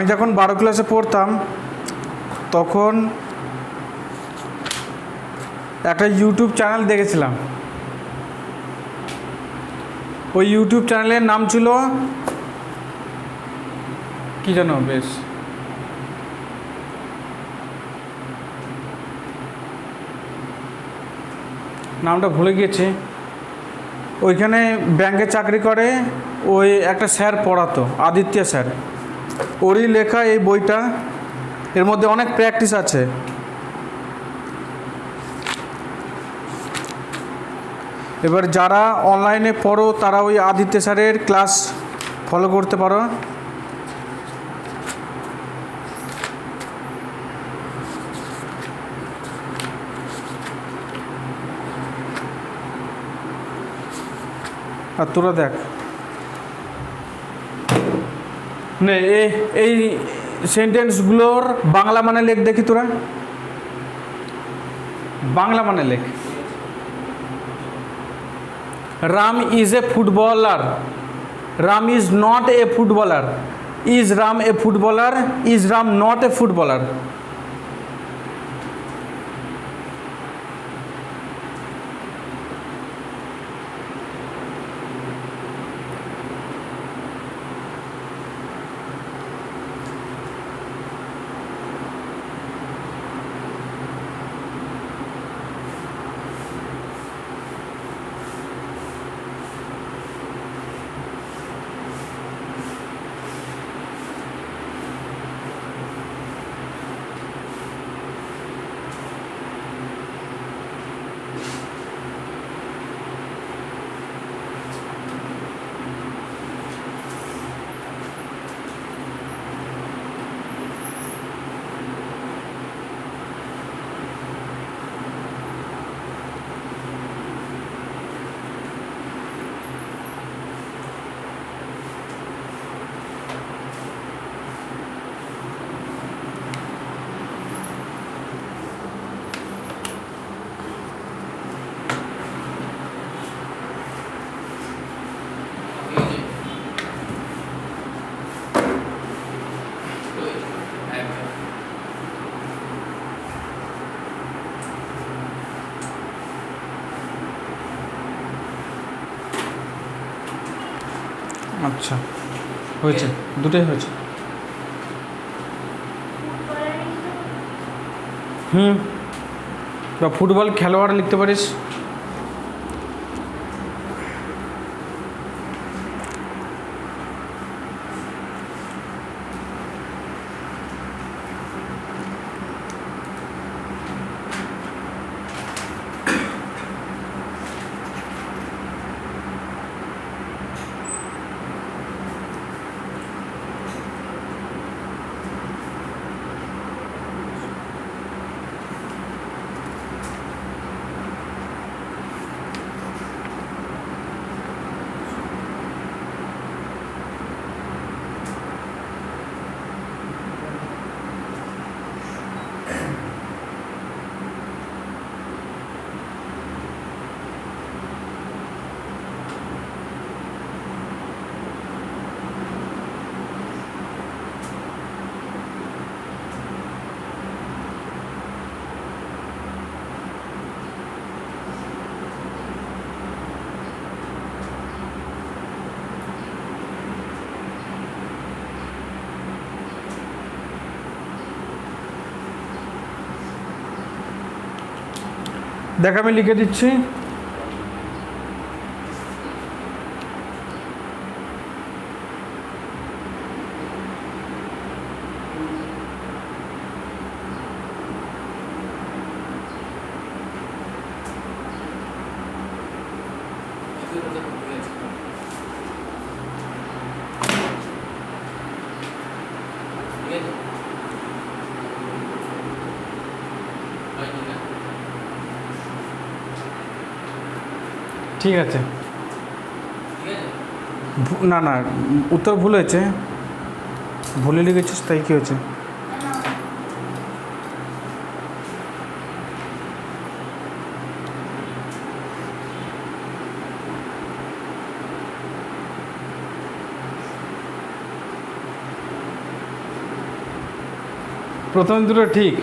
আমি যখন বারো ক্লাসে পড়তাম, তখন একটা ইউটিউব চ্যানেল দেখেছিলাম। ওই ইউটিউব চ্যানেলের নাম ছিল কি জানো বেশ। নামটা ভুলে গিয়েছে। ওইখানে ব্যাংকে চাকরি করে, ওই একটা স্যার পড়াতো, আদিত্য স্যার ওরই লেখা এই বইটা। এর মধ্যে অনেক প্র্যাকটিস আছে। এবার যারা অনলাইনে পড়ো, তারা ওই আদিত্য স্যারের ক্লাস ফলো করতে পারো। আর তোরা দেখ নে এই সেন্টেন্সগুলোর বাংলা মানে লেখ দেখি তোরা। বাংলা মানে লেখ। Ram is a footballer Ram is not a footballer is Ram a footballer is Ram not a footballer আচ্ছা হয়েছে দুটোই হয়েছে। হুম বা ফুটবল খেলোয়াড় লিখতে পারিস? দেখ আমি লিখে দিচ্ছি। ঠিক আছে। না না, উত্তর ভুল হয়েছে। ভুলে লিখেছিস, তাই কী হয়েছে? প্রথম দুটো ঠিক,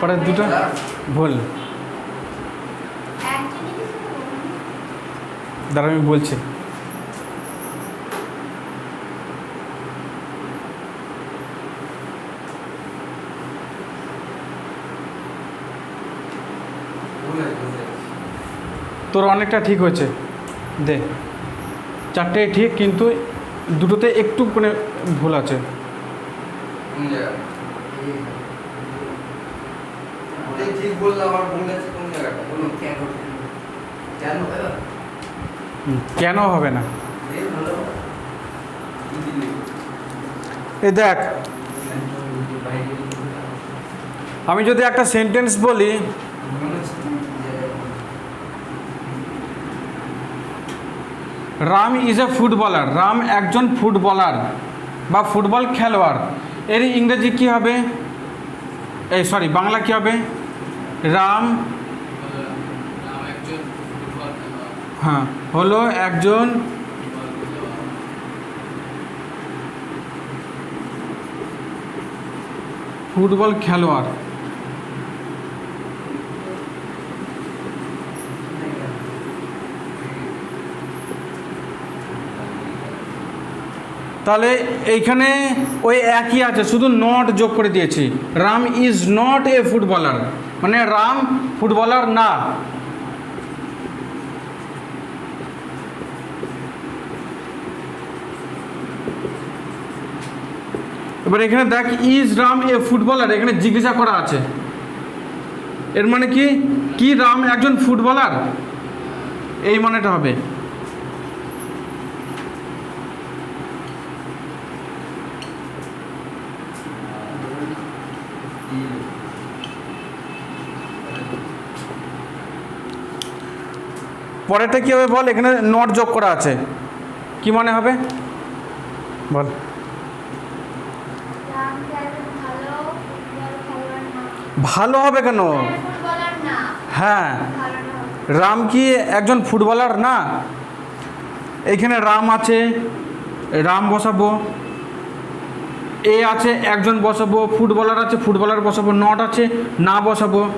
পরের দুটো ভুল। দাঁড়া, আমি বলছি। তোর অনেকটা ঠিক হয়েছে। দে। চারটেই ঠিক, কিন্তু দুটোতে একটু মানে ভুল আছে। কোন জায়গাটা? বলুন কেন? কেন? কেন হবে না? এই দেখ আমি যদি একটা সেন্টেন্স বলি Ram is a footballer Ram একজন ফুটবলার বা ফুটবল খেলোয়াড়। এর ইংরেজি কি হবে? এই সরি বাংলা কি হবে? রাম হ্যাঁ। হলো একজন ফুটবল খেলোয়াড়। তাহলে এইখানে ওই একই আছে, শুধু নট যোগ করে দিয়েছি। Ram is not a footballer মানে রাম ফুটবলার না। এবার এখানে দেখ ইজ রাম এ ফুটবলার, এখানে জিজ্ঞাসা করা আছে। এর মানে কি? কি রাম একজন ফুটবলার? এই মানেটা হবে। পরেরটা কি হবে বল? এখানে নট যোগ করা আছে। কি মানে হবে? বল। ভালো হবে কেন? হ্যাঁ। রাম কি একজন ফুটবলার? না। এখানে রাম আছে, রাম বসাবো। এ আছে, একজন বসাবো। ফুটবলার আছে, ফুটবলার বসাবো। নট আছে, না বসাবো।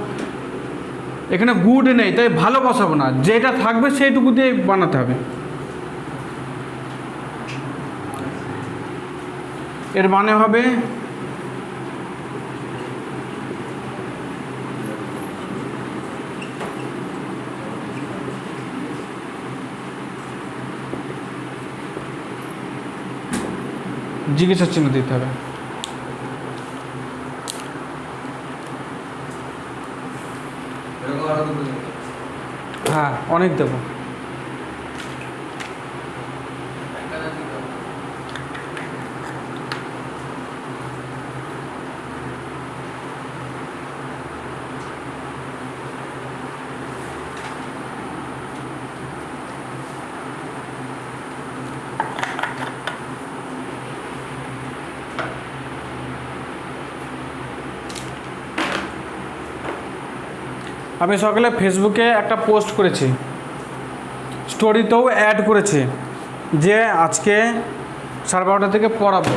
এখানে গুড নেই, তাই ভালো বসাবো না। যেটা থাকবে সেইটুকু দিয়ে বানাতে হবে। এর মানে হবে জিজ্ঞাসা চিহ্ন দিতে হবে। হ্যাঁ অনেক দেবো আমি সকালে ফেসবুকে একটা পোস্ট করেছি। স্টোরিতেও অ্যাড করেছি যে আজকে সাড়ে বারোটা থেকে পড়াবো।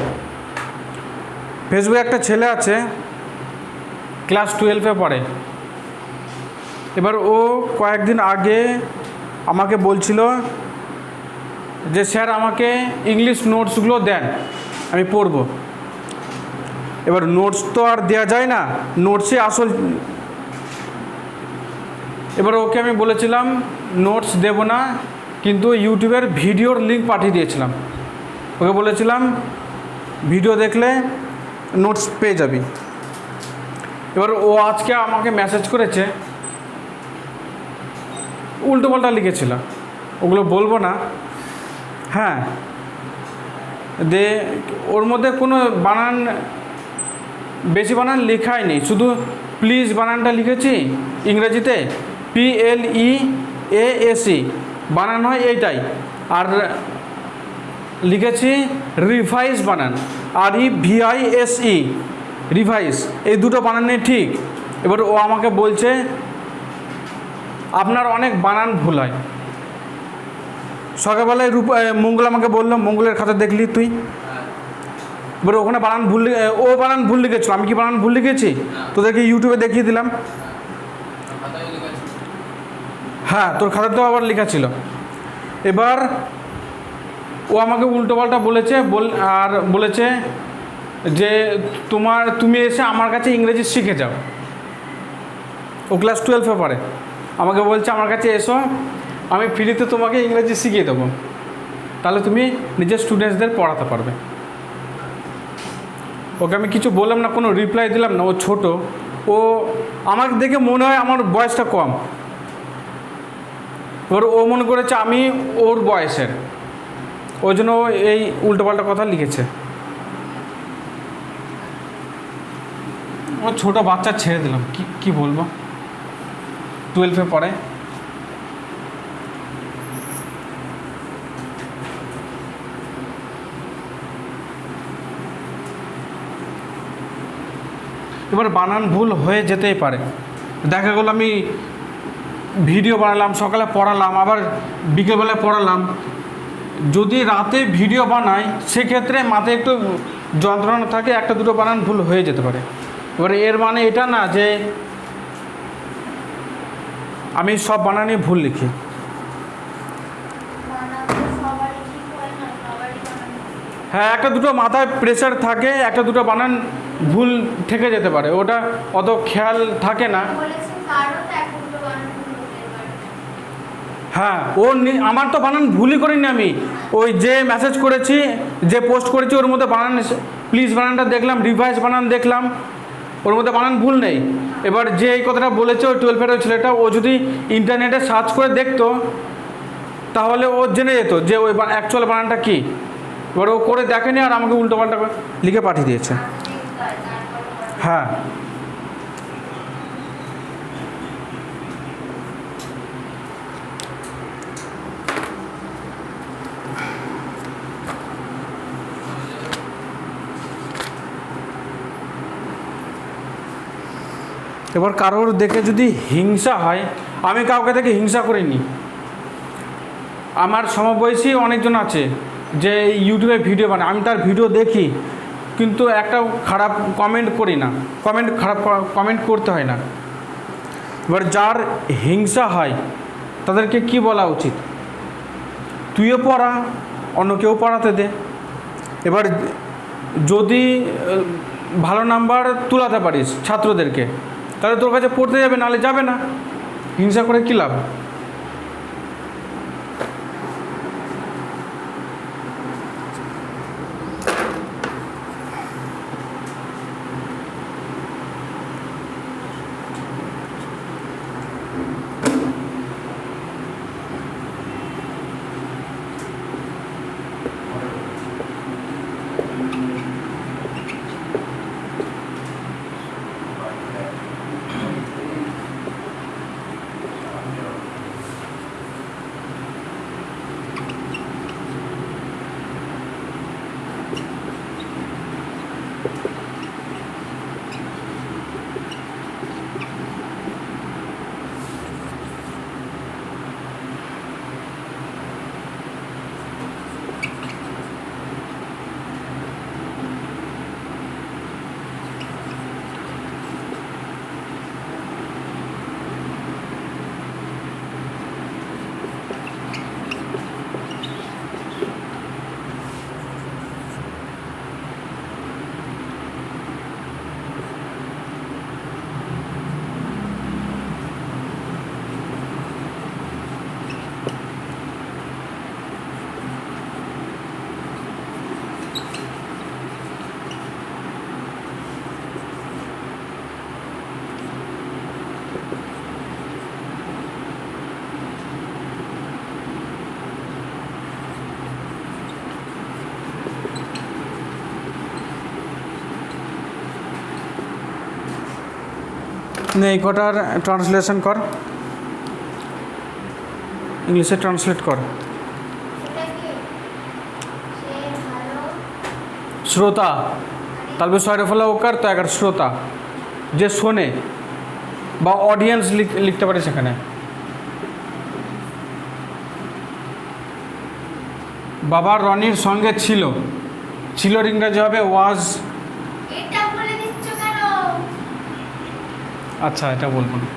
ফেসবুকে একটা ছেলে আছে ক্লাস টুয়েলভে পড়ে। এবার ও কয়েকদিন আগে আমাকে বলছিল যে, স্যার, আমাকে ইংলিশ নোটসগুলো দেন, আমি পড়ব। এবার নোটস তো আর দেওয়া যায় না নোটসে আসল এবার ওকে আমি বলেছিলাম নোটস দেব না, কিন্তু ইউটিউবের ভিডিওর লিঙ্ক পাঠিয়ে দিয়েছিলাম। ওকে বলেছিলাম, ভিডিও দেখলে নোটস পেয়ে যাবি। এবার ও আজকে আমাকে মেসেজ করেছে, উল্টো পাল্টা লিখেছিল। ওগুলো বলব না। হ্যাঁ। দে, ওর মধ্যে কোনো বানান, বেশি বানান লেখাই নেই। শুধু প্লিজ বানানটা লিখেছি ইংরেজিতে। পি এল ই এ এসি বানান হয় এইটাই। আর লিখেছি রিভাইস বানান R E V I S E revise এই দুটো বানানই ঠিক। এবার ও আমাকে বলছে আপনার অনেক বানান ভুল হয়। সকালবেলায় রূপ মঙ্গল আমাকে বলল মঙ্গলের খাতা দেখলি তুই? এবার ওখানে বানান ভুল ও বানান ভুল লিখেছিল। আমি কি বানান ভুল লিখেছি? তোদেরকে ইউটিউবে দেখিয়ে দিলাম। হ্যাঁ তোর খাতাতেও আবার লেখা ছিল। এবার ও আমাকে উল্টোপাল্টা বলেছে, বল, আর বলেছে যে তোমার, তুমি এসে আমার কাছে ইংরেজি শিখে যাও। ও ক্লাস টুয়েলভে পড়ে। আমাকে বলছে, আমার কাছে এসো, আমি ফ্রিতে তোমাকে ইংরেজি শিখিয়ে দেবো। তাহলে তুমি নিজের স্টুডেন্টসদের পড়াতে পারবে। ওকে আমি কিছু বললাম না, কোনো রিপ্লাই দিলাম না, ও ছোট। ও আমাকে দেখে মনে হয় আমার বয়সটা কম। এবার ও মনে করেছে আমি ওর বয়সের। ওই জন্য এই উল্টোপাল্টা কথা লিখেছে। ও ছোটো বাচ্চা ছেড়ে দিলাম, কি কি বলব? টুয়েলভে পড়ে। এবার বানান ভুল হয়ে যেতেই পারে। দেখা গেলো আমি ভিডিও বানালাম, সকালে পড়ালাম, আবার বিকেলবেলায় পড়ালাম। যদি রাতে ভিডিও বানাই, সেক্ষেত্রে মাথায় একটু যন্ত্রণা থাকে, একটা দুটো বানান ভুল হয়ে যেতে পারে। এবারে এর মানে এটা না যে আমি সব বানানই ভুল লিখি। বানান বানান হ্যাঁ একটা দুটো মাথায় প্রেশার থাকে, একটা দুটো বানান ভুল থেকে যেতে পারে। ওটা অত খেয়াল থাকে না বলেছে কারও তো এক দুটো বানান ভুল হতে পারে হ্যাঁ ও আমার তো বানান ভুলই করিনি আমি। ওই যে মেসেজ করেছি, যে পোস্ট করেছি, ওর মধ্যে বানান প্লিজ বানানটা দেখলাম রিভাইস বানান দেখলাম। ওর মধ্যে বানান ভুল নেই। এবার যে এই কথাটা বলেছে ওই টুয়েলভের ওই ছেলেটা, ও যদি ইন্টারনেটে সার্চ করে দেখতো, তাহলে ও জেনে যেত যে ওই অ্যাকচুয়াল বানানটা কী। এবার ও করে দেখেনি আর আমাকে উল্টো পাল্টা লিখে পাঠিয়ে দিয়েছে। হয়। এবার কারোর দেখে যদি হিংসা হয়, আমি কাউকে দেখে হিংসা করিনি। আমার সমবয়সী অনেকজন আছে যে ইউটিউবে ভিডিও বানায়, আমি তার ভিডিও দেখি, কিন্তু একটা খারাপ কমেন্ট করি না। কমেন্ট খারাপ কমেন্ট করতে হয় না। এবার যার হিংসা হয়, তাদেরকে কি বলা উচিত? তুইও পড়া অন্য কেউ পড়াতে দে। এবার যদি ভালো নাম্বার তুলাতে পারিস ছাত্রদেরকে তাহলে তোর কাছে পড়তে যাবে নাহলে যাবে না। হিংসা করে কী লাভ? এই কটার ট্রান্সলেশন কর। ইংলিশে ট্রান্সলেট কর। শ্রোতা, তালবে ছয় ফলা ওকার তো এগারো শ্রোতা। যে শোনে বা অডিয়েন্স লিখতে পারে সেখানে। বাবা রনির সঙ্গে ছিল। ছিলর ইংরেজি হবে ওয়াজ এটা বলে দিচ্ছ কেন আচ্ছা এটা বলব। না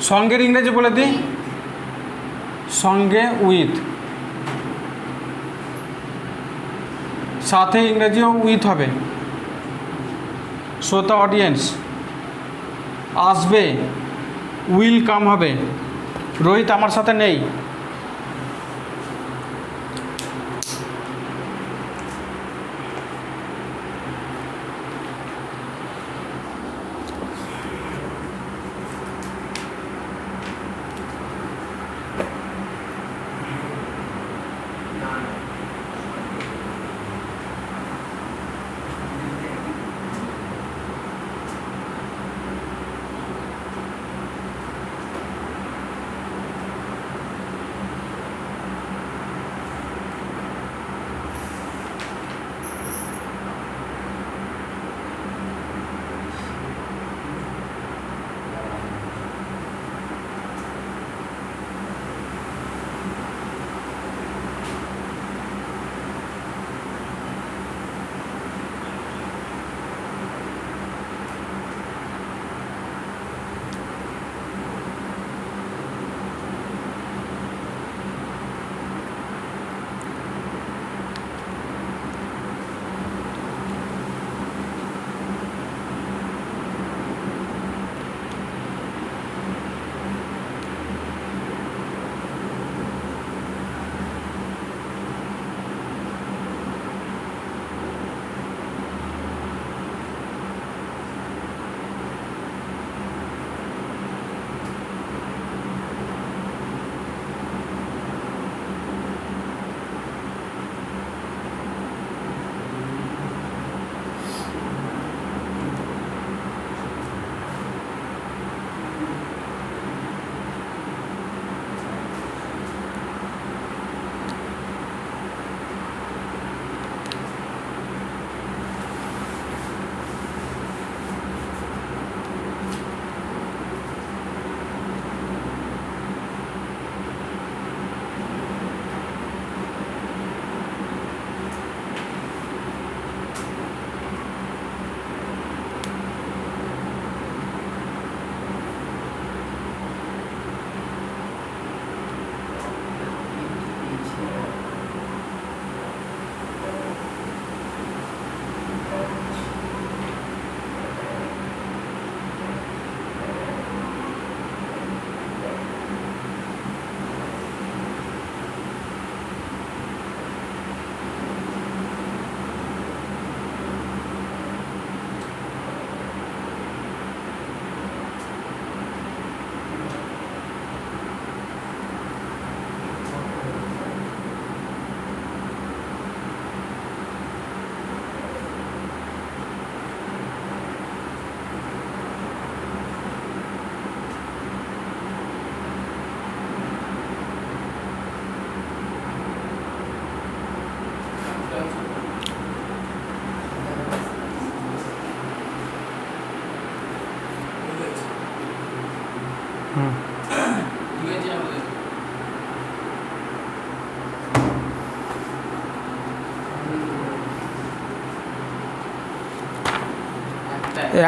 সঙ্গের ইংরেজি বলে দিই? সঙ্গে উইথ। সাথে ইংরেজিও উইথ হবে। শ্রোতা অডিয়েন্স আসবে উইল কাম হবে। রোহিত আমার সাথে নেই।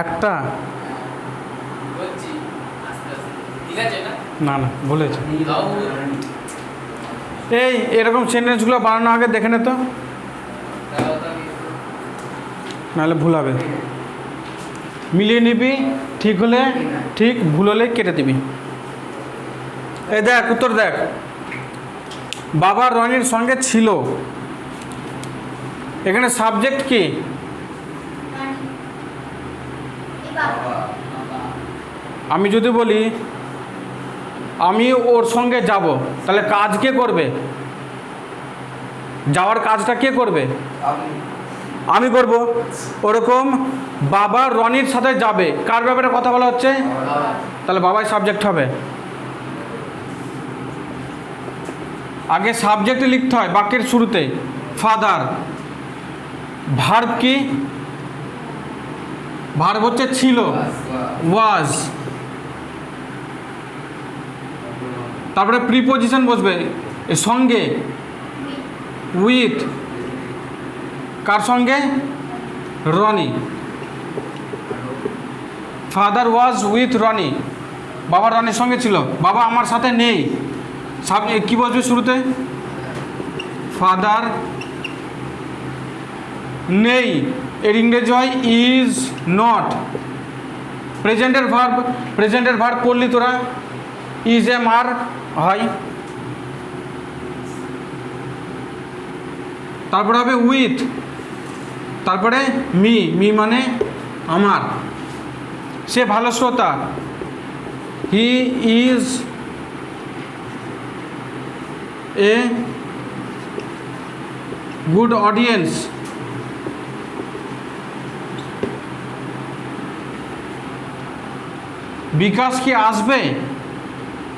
একটা? না না বলেছে এই, এরকম সেন্টেন্সগুলো বানানো আগে দেখে নে তো। নাহলে ভুল হবে। মিলিয়ে নিবি, ঠিক হলে, ঠিক ভুল হলে কেটে দিবি। এই দেখ, উত্তর দেখ। বাবা রনির সঙ্গে ছিল। এখানে সাবজেক্ট কি রানী। এই বাবা বাবা আমি যদি বলি আমি ওর সঙ্গে যাব তাহলে কাজ কে করবে? যাওয়ার কাজটা কে করবে? আমি। করব। ওরকম বাবা রনির সাথে যাবে। কার ব্যাপারে কথা বলা হচ্ছে? তাহলে বাবাই সাবজেক্ট হবে। আগে সাবজেক্ট লিখতে হয় বাক্যের শুরুতে ফাদার ভার্ব কি? ভার্ব হচ্ছে ছিল। ওয়াজ তারপরে প্রিপোজিশন বসবে। সঙ্গে উইথ কার সঙ্গে? Roni. Father was with Roni. বাবা রনির সঙ্গে ছিল। বাবা আমার সাথে নেই। সামনে কী বসবে শুরুতে? ফাদার নেই। এর ইংরেজি হয় ইজ নট প্রেজেন্টের ভার্ব প্রেজেন্টের ভার্ব পড়লি তোরা। ইজ এম আর হয় তারপরে হবে উইথ তারপরে মি মি মানে আমার। সে ভালো শ্রোতা। He is a good audience Bikash কি আসবে?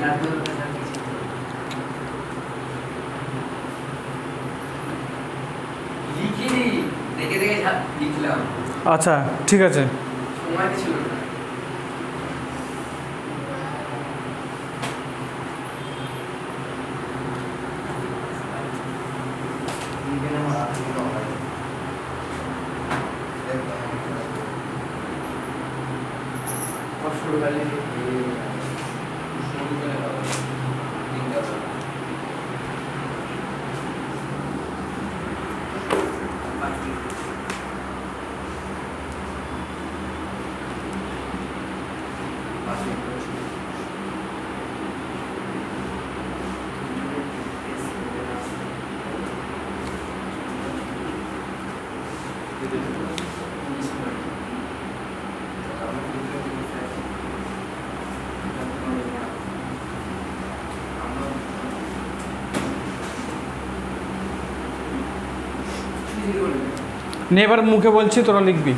হাত ধরে লিখিনি দেখে হ্যাঁ ই হবে আচ্ছা ঠিক আছে। সময় ছিল Pode jogar ali. Né? নে এবার মুখে বলছি তোরা লিখবি।